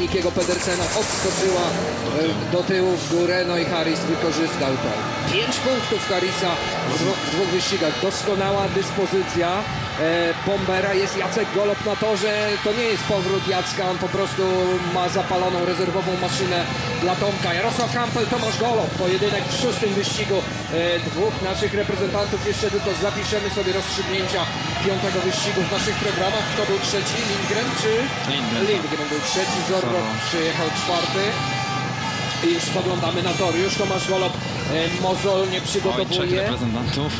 Nikiego Pedersena odskoczyła e, do tyłu w górę, no i Harris wykorzystał to. Pięć punktów Harrisa w dwóch, wyścigach. Doskonała dyspozycja e, Bombera. Jest Jacek Golob na torze. To nie jest powrót Jacka, on po prostu ma zapaloną rezerwową maszynę dla Tomka. Jarosław Hampel, Tomasz Golob. Pojedynek w szóstym wyścigu e, dwóch naszych reprezentantów. Jeszcze tylko zapiszemy sobie rozstrzygnięcia piątego wyścigu w naszych programach. Kto był trzeci? Lindgren czy... Lindgren. Lindgren był trzeci. Zorro przyjechał czwarty. I już spoglądamy na tor. Już Tomasz Golob e, mozolnie Oj, trzech przygotowuje. reprezentantów.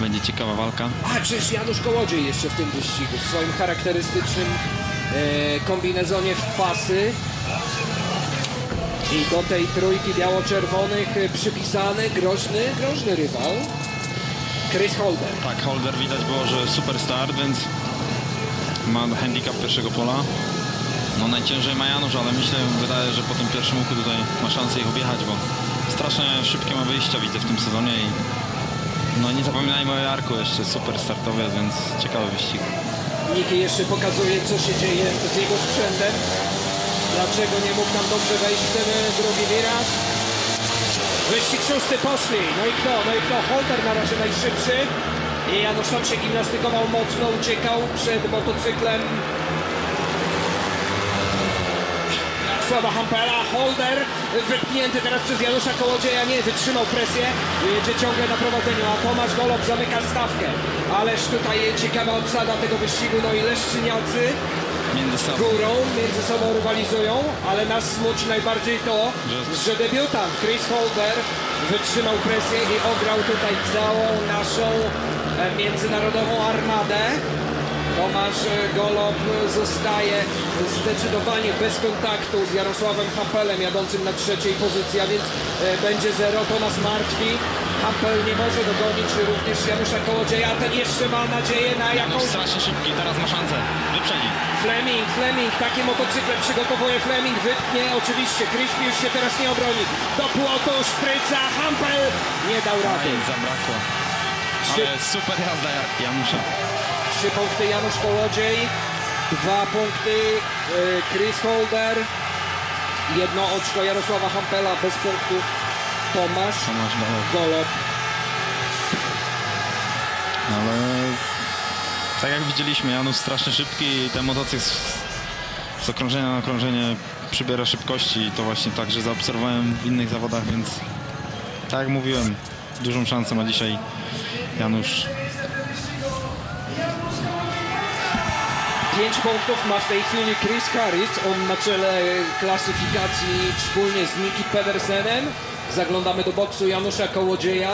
Będzie ciekawa walka. A, przecież Janusz Kołodziej jeszcze w tym wyścigu, w swoim charakterystycznym e, kombinezonie w pasy. I do tej trójki biało-czerwonych e, przypisany groźny, groźny rywal. Chris Holder. Tak, Holder widać było, że super start, więc ma handicap pierwszego pola. No najciężej ma Janusz, ale myślę, wydaje, że po tym pierwszym łuku tutaj ma szansę ich objechać, bo strasznie szybkie ma wyjścia widzę w tym sezonie i no nie zapominajmy o Jarku jeszcze super startowy, więc ciekawy wyścig. Niki jeszcze pokazuje, co się dzieje z jego sprzętem. Dlaczego nie mógł tam dobrze wejść w ten e, drugi wiraż? Wyścig szósty poszli. No i kto? No i kto? Holder na razie najszybszy. I Janusz tam się gimnastykował mocno, uciekał przed motocyklem Sława Hampela, Holder wypchnięty teraz przez Janusza Kołodzieja, nie, wytrzymał presję, jedzie ciągle na prowadzeniu, a Tomasz Golob zamyka stawkę. Ależ tutaj ciekawa obsada tego wyścigu, no i Leszczyniacy Między sobą. górą między sobą rywalizują, ale nas smuci najbardziej to, Że- że debiutant Chris Holder wytrzymał presję i ograł tutaj całą naszą e, międzynarodową armadę. Tomasz Golob zostaje zdecydowanie bez kontaktu z Jarosławem Hampelem jadącym na trzeciej pozycji, a więc e, będzie zero, to nas martwi. Hampel nie może dogonić również Janusza Kołodzieja, a ten jeszcze ma nadzieję na Janusz jakąś strasznie szybki, teraz ma szansę. Wyprzedzi. Fleming, Fleming, takie motocykle przygotowuje Fleming, wytnie oczywiście, Crispy już się teraz nie obroni. Do płotu, szpryca, Hampel nie dał rady. Aj, zabrakło. Ale super jazda Janusza. Trzy punkty Janusz Kołodziej, dwa punkty e, Chris Holder, jedno oczko Jarosława Hampela bez punktu Tomasz Tomasz Golob. Golob. Ale tak jak widzieliśmy, Janusz strasznie szybki i ten motocykl z, okrążenia na okrążenie przybiera szybkości i to właśnie także zaobserwowałem w innych zawodach, więc tak jak mówiłem, dużą szansę ma dzisiaj Janusz. Pięć punktów ma w tej chwili Chris Harris. On na czele klasyfikacji wspólnie z Niki Pedersenem. Zaglądamy do boksu Janusza Kołodzieja.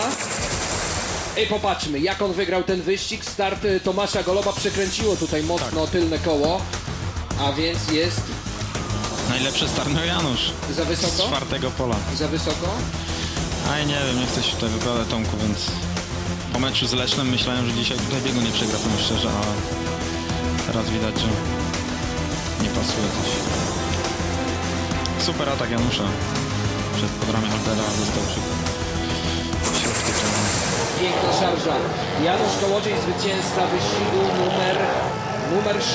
I popatrzmy, jak on wygrał ten wyścig. Start y, Tomasza Goloba przekręciło tutaj mocno tylne koło. A więc jest Najlepszy start miał Janusz za z wysoko? czwartego pola. Za wysoko? Aj nie wiem, nie chcę się tutaj wypowiadać Tomku, więc po meczu z Lesznem myślałem, że dzisiaj tutaj biegu nie przegra, powiem szczerze, a teraz widać, że nie pasuje coś. Super atak Janusza. Przed podrami Holdera został czerwony. Piękna szarża. Janusz Kołodziej, zwycięzca wyścigu numer, numer 6.